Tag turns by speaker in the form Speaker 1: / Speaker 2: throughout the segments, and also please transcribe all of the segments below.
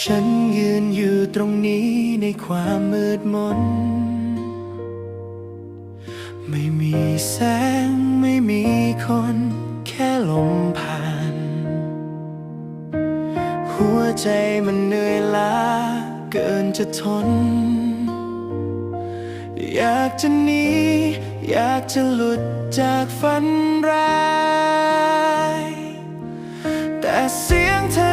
Speaker 1: ฉันยืนอยู่ตรงนี้ในความมืดมน ไม่มีแสงไม่มีคน แค่ลมผ่าน หัวใจมันเหนื่อยล้าเกินจะทน อยากจะหนี อยากจะหลุดจากฝันร้าย เสียงเธอ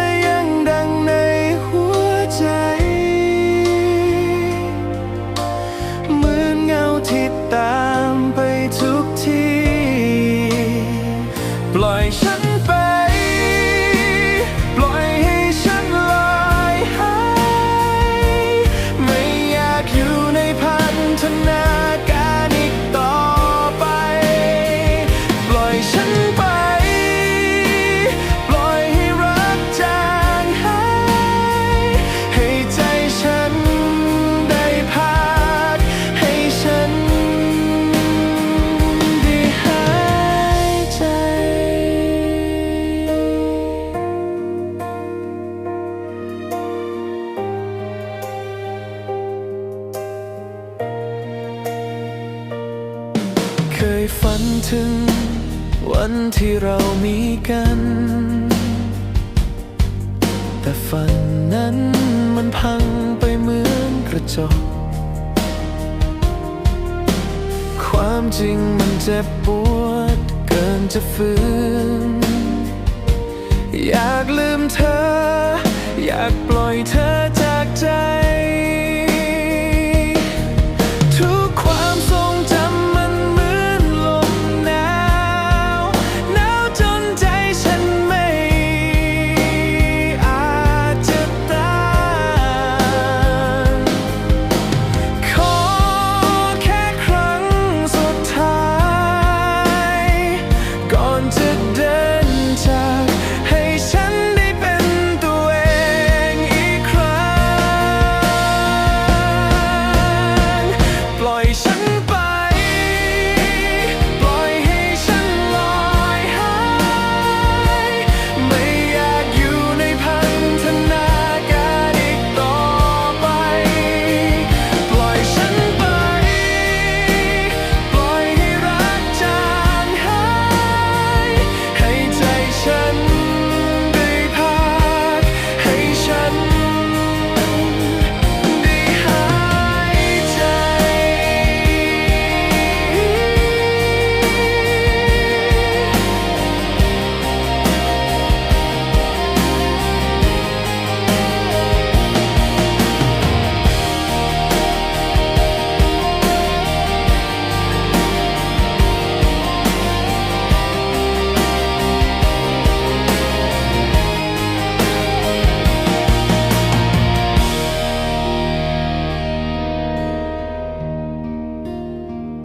Speaker 1: เคยฝันถึง วันที่เรามีกัน แต่ฝันนั้นมันพังไปเหมือนกระจก ความจริงมันเจ็บปวดเกินจะฝืนอยากลืมเธอ อยากปล่อย